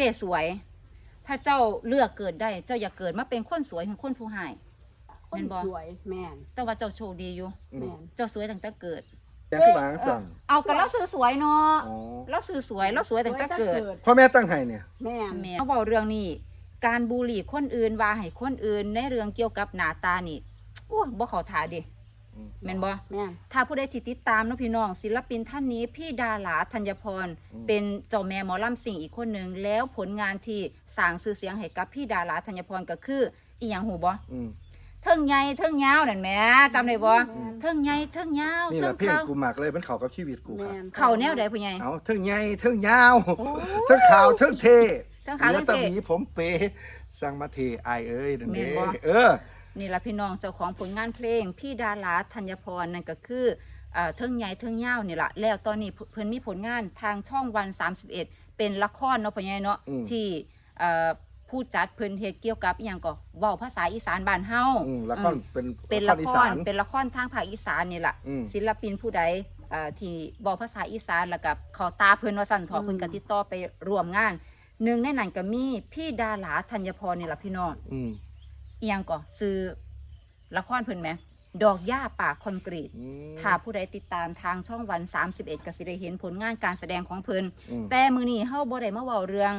เจสวย ถ้าเจ้าเลือกเกิดได้ เจ้าอย่าเกิดมาเป็นคนสวยถึงคนผู้หายคนแม่นบ่ สวยแม่นแต่ว่าเจ้าโชคดีอยู่ อืมแม่นเจ้าสวยตั้งแต่เกิด แต่คือวางเอสั่องเอาก็เราซื้อสวยเนาะอ๋อเราซื้อสวยเราสวยตั้งแต่เกิด พ่อแม่ตั้งให้เนี่ยแม่นแม่เขาบอกเรื่องนี้ การบูลลี่คนอื่นว่าให้คนอื่นในเรื่องเกี่ยวกับหน้าตานี่โอ้บ่เขาทาเดิอืม แม่นบ่แม่น ถ้าผู้ใดที่ติดตามเนาะพี่น้อง ศิลปินท่านนี้พี่ดาหลาธัญพร อืม เป็นเจ้าแม่หมอลำสิ่งอีกคนหนึ่งแล้วผลงานที่สร้างชื่อเสียงให้กับพี่ดาหลาธัญพรก็คืออีหยังหูบ่อืมเทิงใหญ่เทิงยาวนั่นแหมจำได้บ่แม่นเทิงใหญ่เทิงยาวนี่แหเทิละงเพลงขาวกูมักเลยมันเข้ากับชีวิตกูคแม่รับนเข้าแนวใดผู้ใหญ่ เอาเทิงใหญ่เทิงยาวโอ้เทิงขาวเทิงเทเทิงขาวเทิงเท่หลือแตะหมีผมเปสั่งมาเทอายเอ้ยนั่นแม่เด้นบ่ เออ นี่ละพี่น้องเจ้าของผลงานเพลง พี่ดาราธัญพรนั่นก็คือเอ่อเทิงใหญ่เทิงยาวนี่ละแล้วตอนนี้เพิ่นมีผลงานทางช่องวัน 31 เป็นละครเนาะพ่อใหญ่เนาะอืมที่เอ่อผู้จัดเพิ่นเฮ็ดเกี่ยวกับอหย่างก็เว้าภาษาอีสานบ้านเฮาอืมละครอืมเป็นเป็นละละครอีคสารนเป็นละครทางภาคอีสานนี่ล่ะอืมศิลปินผู้ใดเอ่อที่บอกภาษาอีสานแล้วกับเขาตาเพิ่นว่าสั่นเถออืมเพิ่นก็ติดต่อไปร่วมงานหนึ่งในนั้นก็มีพี่ดาราธัญพรนี่ล่ะพี่น้อง อืมเอียงก่อซื้อละครเพิ่นไหม ดอกหญ้าป่าคอนกรีต อืม ถ้าผู้ใดติดตามทางช่องวัน 31ก็สิได้เห็นผลงานการแสดงของเพิ่นอืม แต่มื้อนี้เฮาบ่ได้มาเว้าเรื่อง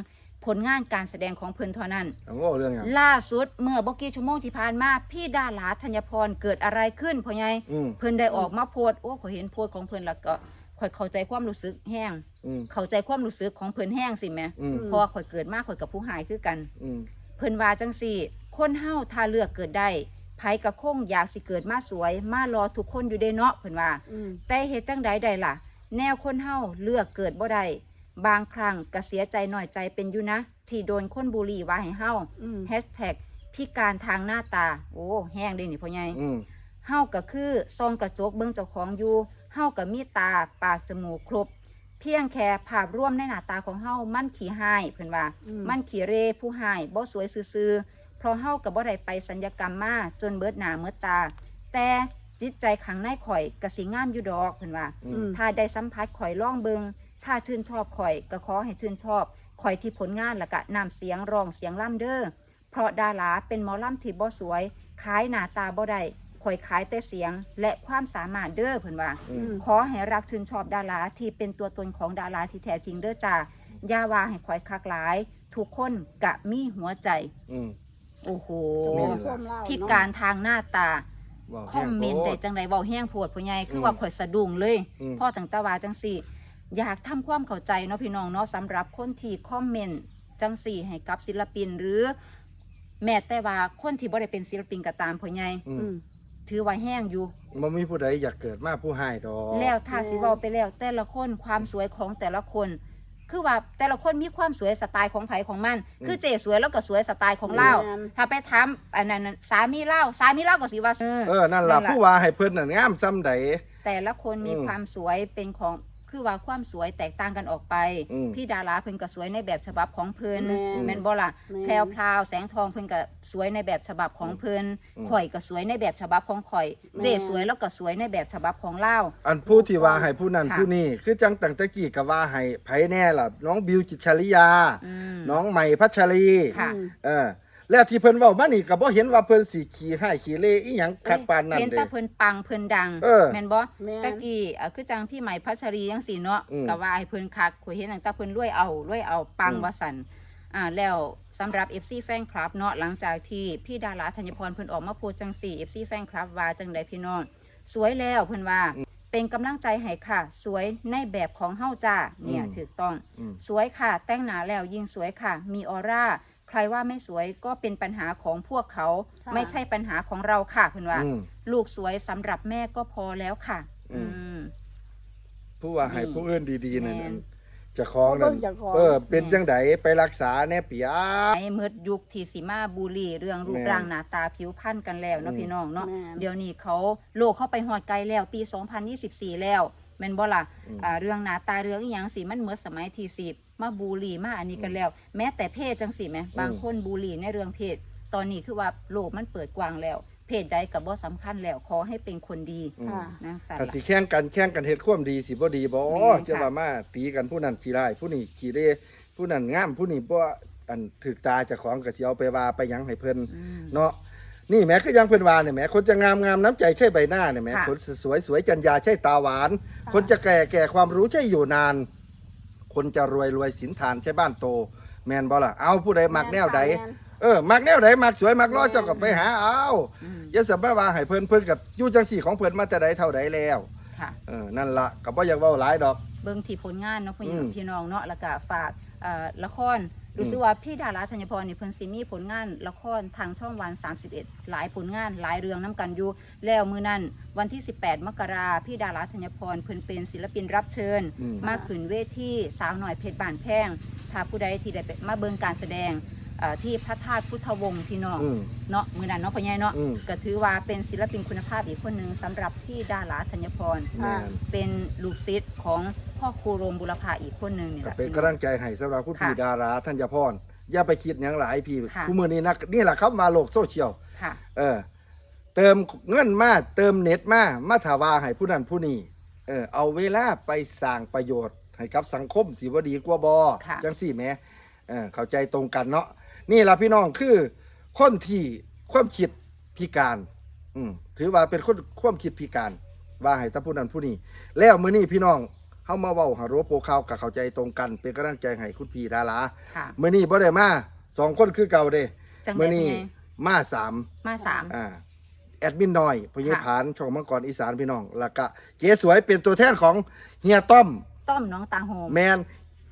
ผลงานการแสดงของเพิ่นเท่านั้น เอาว่าเรื่องหยังล่าสุดเมื่อบ่กี่ชั่วโมงที่ผ่านมาพี่ดาราธัญพรเกิดอะไรขึ้นพ่อใหญ่อืมเพิ่นได้ออกมาโพสต์โอ้ข่อยเห็นโพสต์ของเพิ่นแล้วก็ข่อยเข้าใจความรู้สึกแห้ง อืมเข้าใจความรู้สึกของเพิ่นแห้งสิแหม่อืมเพราะว่าข่อยเกิดมาข่อยกับผู้หายคือกัน อืม เพิ่นว่าจังสี่ คนเฮาถ้าเลือกเกิดได้ไผก็คงอยากสิเกิดมาสวย มารอทุกคนอยู่ได้เนาะเพิ่นว่า อืมแต่เหตุจังใดใดล่ะ แนวคนเฮาเลือกเกิดบ่ได้บางครั้งก็เสียใจหน่อยใจเป็นอยู่นะ ที่โดนคนบูลลี่ว่าให้เฮาอืม แฮชแท็กพิการทางหน้าตา โอ้แห้งเด้นี่พ่อใหญ่อืมเฮาก็คือซองกระจกเบิ่งเจ้าของอยู่เฮาก็มีตาปากจมูกครบ เพียงแค่ภาพรวมในหน้าตาของเฮามันขี้หายเพิ่นว่าอืมมันขี้เรผู้หายบ่สวยซื่อๆเพราะเฮากับบ่ได้ไปสัญญกรรมมาจนเบิดหน้าเบิดตา แต่จิตใจข้างในข่อยก็สิงามอยู่ดอกเพิ่นว่าอือืมมถ้าได้สัมผัสข่อยล่องเบิงถ้าชื่นชอบข่อยก็ขอให้ชื่นชอบข่อยที่ผลงานและกะนำเสียงร้องเสียงล่ำเด้อเพราะดาราเป็นหมอล่ำที่บ่สวยขายหน้าตาบ่ได้ ข่อยขายแต่เสียงและความสามารถเด้อเพิ่นว่า อือืมมขอให้รักชื่นชอบดาราที่เป็นตัวตนของดาราที่แท้จริงเด้อจ้าอย่าว่าให้ข่อยคักหลาย ทุกคนกะมีหัวใจ อืม โอ้โหแม่นความเล่าพิการทางหน้าตา ว้าวคอมเมนต์แห้ได้งโพดจังไรเบาแห้งโพดผู้ใหญ่คือมว่าข่อยสะดุ้งเลยอืม พ่อตั้งแตาว่าจังสี่ อยากทำความเข้าใจเนาะพี่น้องเนาะสำหรับคนที่คอมเมนต์จังสี่ให้กับศิลปินหรือ แม้แต่ว่าคนที่บ่ได้เป็นศิลปินก็ตามผู้ใหญ่อือืมม ถือว่าแห้งอยู่ บ่มีผู้ใดอยากเกิดมาผู้ให้ดอกแล้วถ้าแม่สิเว้าไปแล้ว แต่ละคนความสวยของแต่ละคน คือว่าแต่ละคนมีความสวยสไตล์ของไผของมัน คือเจสวยแล้วก็สวยสไตล์ของเราแม่นถ้าไปถามอันนั้นน่ะสามีเล่าสามีเล่าก็สิว่า เออนั่นล่ะผู้ว่าให้เพิ่นน่ะงามซ้ำใด แต่ละคนมีอืม ความสวยเป็นของ คือว่าความสวยแตกต่างกันออกไป อืมพี่ดาราเพิ่นก็สวยในแบบฉบับของเพิ่นแม่นแม่นบ่ล่ะแม่น แพรวพราวแสงทองเพิ่นก็สวยในแบบฉบับของเพิ่นอืมข่อยก็สวยในแบบฉบับของข่อย เจสวยแล้วก็สวยในแบบฉบับของเล่าอันผู้ที่ว่าให้ผู้นั้นค่ะผู้นี้คือจังตั้งแตะกี้ก็ว่าให้ไผแน่ล่ะ น้องบิวจิตรชริยาอืมน้องใหม่พัชรีค่ะอืมเออ แล้วที่เพิ่นเว้ามานี่ก็บ่เห็นว่าเพิ่นสิขี้ให้ขี้เล่อีหยังคักปานนั้นเห็นเด้ แต่เพิ่นปังเพิ่นดังเออแม่นบ่แม่น ตะกี้อะคือจังพี่ใหม่พัชรีจังซี่เนาะอืมก็ว่าให้เพิ่นคักข่อยเห็นตั้งแต่เพิ่นรวยเอารวยเอาปังอืม ว่าซั่นอ่าแล้วสำหรับ FC แฟนคลับเนาะหลังจากที่พี่ดาราธัญพรเพิ่นออกมาโพสต์จังซี่ FC แฟนคลับว่าจังไดพี่น้องสวยแล้วเพิ่นว่า เป็นกำลังใจให้ค่ะ สวยในแบบของเฮาจ้าเนี่ยอืมถูกต้อง อืม สวยค่ะ แต่งหน้าแล้วยิ่งสวยค่ะ มีออร่า ใครว่าไม่สวยก็เป็นปัญหาของพวกเขา ค่ะ ไม่ใช่ปัญหาของเราค่ะเพิ่นว่า อืม ลูกสวยสำหรับแม่ก็พอแล้วค่ะ อืม อืม ผู้ว่าให้นี่ผู้อื่นดีๆนั่นแม่น เจะของนั่นเบิ่งเจ้าของ เออเป็นจังไดไปรักษาแน่เปียในเมื่อยุคที่สิมาบูลลีเรื่องรูปแม่นร่างหน้าตาผิวพรรณกันแล้วเนาะอืม พี่น้องเนาะแม่น เดี๋ยวนี้เขาโลกเข้าไปหอดไกลแล้วปี 2024 แล้วแม่นบ่ล่ะอืม อ่าเรื่องหน้าตาเรื่องอีหยังสิมันเหมือนสมัยที่สิมาบูลลีมาอันนี้กันแล้ว แม้แต่เพศจังสิแหมบางคนบูลลีในเรื่องเพศ ตอนนี้คือว่าโลกมันเปิดกว้างแล้ว เพศใดกับบ่สำคัญแล้วขอให้เป็นคนดีอืม ค่ะนะสัตถ้าว์สิแข่งกันแข่งกันเฮ็ดความดีสิบ่ดีบ่แม่นค่ะ จะว่ามาตีกันผู้นั้นขี้ร้ายผู้นี้ขี้เล่ผู้ผู้นั้นงามผู้นี้บ่อันถึกตาเจ้าของก็สิเอาไปว่าไปหยังให้เพิ่นอืม เนาะนี่แหม้คือยังเพิ่นว่าเนี่ยแหม้คนจะงามงามน้ำใจใช่ใบหน้าเนี่ยแหม้ค่ะ คนสวยสวยจัญญาใช่ตาหวาน คนจะแก่แก่ความรู้ใช่อยู่นาน คนจะรวยรวยสินทานใช่บ้านโต แมนบ่ล่ะเอาผู้ใดมักแนวใดม่น เออมักแนวใดมักสวยมักรอแม่นเจ้าก็ไปหาเอาอืมอย่าสบายว่าให้เพิ่นเพิ่นกับอยู่จังสี่ของเพิ่นมาแต่ใดเท่าใดแล้วค่ะเออนั่นละก็บ่อยากเว้าหลายดอก เบิ่งที่ผลงานเนาะพี่อืมพี่น้องเนาะแล้วก็ฝากเอ่อละครรู้สึกว่าพี่ดาราธัญพรนี่เพิ่นสิมีผลงานละครทางช่องวัน 31 หลายผลงานหลายเรื่องน้ำกันอยู่ แล้วมื้อนั้นวันที่ 18 มกราพี่ดาราธัญพรเพิ่นเป็นศิลปินรับเชิญอืมมาขึ้นเวทีสาวหน่อยเพชรบานแพงถ้าผู้ใดที่ได้ไปมาเบิ่งการแสดง เอ่อที่พระธาตุพุทธวงศ์พี่น้อง อืม เนาะมื้อนั้นเนาะพ่อใหญ่เนาะอืมก็ถือว่าเป็นศิลปินคุณภาพอีกคนหนึ่งสำหรับพี่ดาราธัญพรแม่น เป็นลูกศิษย์ของพ่อครูโรมบุรพาอีกคนหนึ่งนี่แหก็ละเป็นพี่กำลังใจให้สำหรับผู้ค่ะพี่ดาราธัญพรอย่าไปคิดหยังหลายพี่ค่ะผู้มือนี้นะนี่แหละครับมาโลกโซเชียลค่ะ เออ เติมเงินมาเติมเน็ตมามาถาวาให้ผู้นั้นผู้นี้เออเอาเวลาไปสร้างประโยชน์ให้กับสังคมสิว่าดีกว่าบอค่ะ จังสี่แหมเออเข้าใจตรงกันเนาะ นี่ล่ะพี่น้องคือคนที่ความคิดพิการ อืมถือว่าเป็นคนความคิดพิการ ว่าให้แตาผู้นั้นผู้นี้ แล้วมื้อนี้พี่น้องเฮามาเว้าหาโรโปข่าวกับเข้าใจตรงกัน เป็นกำลังใจให้คุณพี่ดาราค่ะ มื้อนี้บ่ได้มาสองคนคือเก่าเด้จังมื้อได้นี้ไงมาสาม มาสาม อ่าแอดมินน้อยพยิค่ะผานช่องมังกรอีสานพี่น้อง แล้วก็เก๋สวยเป็นตัวแทนของเฮียต้อม ต้อมน้องตาโฮม แมน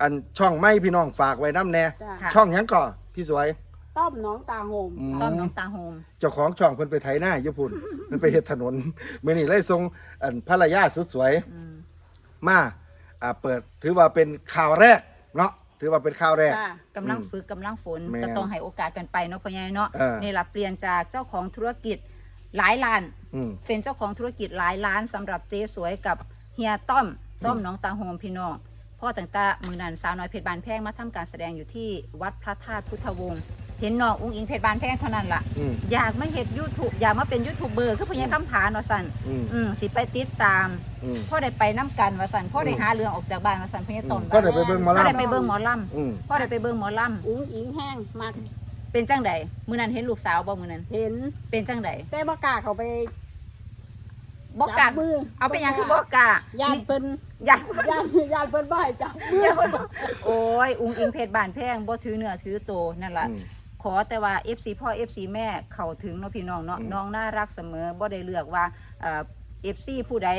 อันช่องไม่พี่น้องฝากไว้น้ำแน่ จ้ะค่ะช่องหยังก่อ พี่สวย ต้อมน้องตาโฮมอืม ต้อมน้องตาโฮมเจ้าของช่องเพิ่นไปไถหน้าญี่ปุ่น เพิ่นไปเฮ็ดถนนมื้อนี้เลยส่งอันภรรยาสุดสวย อืมมาอ่าเปิดถือว่าเป็นข่าวแรกเนาะถือว่าเป็นข่าวแรก จ้ะกำลังอืมฝึกกำลังฝนแม่นก็ต้องให้โอกาสกันไปเนาะพ่อใหญ่เนาะเออ นี่ล่ะเปลี่ยนจากเจ้าของธุรกิจหลายล้าน อืม เป็นเจ้าของธุรกิจหลายล้านสำหรับเจ๊สวยกับเฮียต้อมต้อมน้องตาโฮมพี่น้อง พ่อต่างตามือนันสาวน้อยเพชรบานแพงมาทำการแสดงอยู่ที่วัดพระธาตุพุทธวงศ์เห็นน้องอุ้งอิงเพชรบานแพงเท่านั้นล่ะ อืม อยากมาเห็ดยูทูบอยากมาเป็นยูทูบเบอร์คือพญาคำผานวสันอืม อืมสิไปติดตามอืม พ่อได้ไปน้กันวสันพ่อได้อืม หาเรื่องออกจากบ้านวสันพญาตอมพ่อได้ไปเบิ่งหมอพ่อได้ลำไปเบิ่งหมอลอืมำพ่อได้ไปเบิ่งหมอลอุ้งอิงแห้งมากำเป็นจังใดมือนั้นเห็นลูกสาวบ่มือนั้นเห็น เป็นจังใดแต่บ่กล้าเขาไป บอกกล้าจัมือเอาไปหยังคือบอกกล้าญาติเพิ่นญาติญาติญาติเพิ่นบ่ให้จับมือโอ้ยอุ้งอิงเพชรบานแพงบ่ถือเนื้อถือโตนั่นล่ะ อืม ขอแต่ว่า FC พ่อ FC แม่เข้าถึงเนาะพี่น้องเนาะอืมน้องน่ารักเสมอบ่ได้เลือกว่าเอ่อ FC ผู้ใด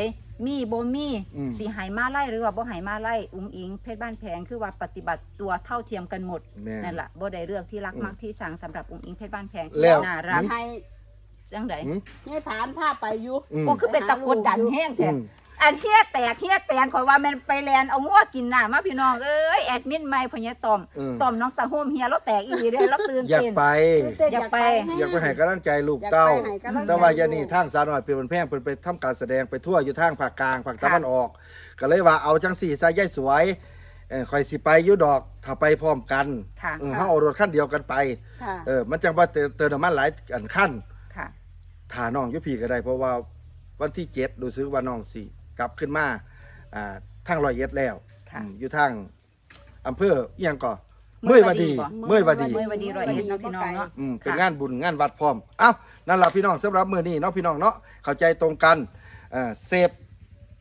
มีบ่มีอืม สิใหายมาไล่หรือว่าบ่ใหายมาไล่อุ้งอิงเพชรบ้านแพงคือว่าปฏิบัติตัวเท่าเทียมกันหมดแม่ นั่นล่ะบ่ได้เลือกที่รักอืมมักที่ชังสำหรับอุ้งอิงเพชรบ้านแพงแล้ว น่ารัก ให้ จังไดอืมให้ผ่านภาพไปอยู่อืมโอ้คือเป็นตะกดดันแห้งอืแท้มอันเฮียแตกเฮียแตนข่อยว่าแมันไปแลนเอางัวกินหน้ามาพี่น้องเอ้ยแอดมินใหม่พญาตอมอืมตอมน้องตาโฮมเฮียแล้วแตกอีหลีเด้อแล้วตื่นอยากเต้นไปเต้นอยากไปแห้งอยากไปให้กำลังใจลูกอยากเต้าไปให้กำลังใจแต่ว่าอยานี่ทางสาวน้อยเป็นแพงเพิ่นไปทำการแสดงไปทั่วอยู่ทางภาคกลางภาคตะวันออก ก็เลยว่าเอาจังสี่ซะยายสวยเออคอยสิไปอยู่ดอกถ้าไปพร้อมกันค่ะเออเฮาเอารถคันเดียวกันไปค่ะเออมันจังว่าเติมเติมน้ำมันหลายอันคันค่ะ ถ่าน้องอยุพีก็ได้ เพราะว่าวันที่เจ็ดดูซื้อว่าน้องสิกลับขึ้นมาอ่าทางรอยเอ็ดแล้วค่ะ อืมอยู่ทางอำเภอเอียงก่อเมื่เมื่ออววดีดีบ่เมื่อวดีเมื่อวดีร้อยเอ็ดเนาะพี่น้องเนาะ อืมเป็นค่ะ งานบุญงานวัดพร้อมเอ้านั่นแหละพี่น้องสำหรับมือนี้เนาะพี่น้องเนาะเข้าใจตรงกันเอ่อเสพ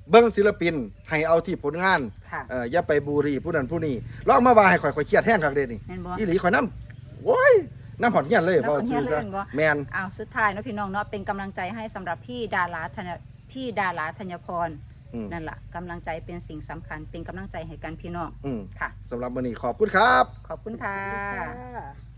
เบิ้งศิลปินให้เอาที่ผลงานค่ะ เอ่ออย่าไปบูรีผู้นั้นผู้นี้ลองมาว่าให้ข่อยข่อยเครียดแห้งคักเด้นี่แม่นบ่ อีหลีข่อยน้ำโว้ย น้ำหอดเฮียนเลยน้ำหอดเหี้ยนเลยซะแม่นบ่แมนอ้าวสุดท้ายเนาะพี่น้องเนาะเป็นกำลังใจให้สำหรับพี่ดาราธัญพี่ดาราธัญพรอืมนั่นล่ะกำลังใจเป็นสิ่งสำคัญเป็นกำลังใจให้กันพี่น้องอืมค่ะ สำหรับมือนี้ขอบคุณครับ ขอบคุณค่ะ ค่ะ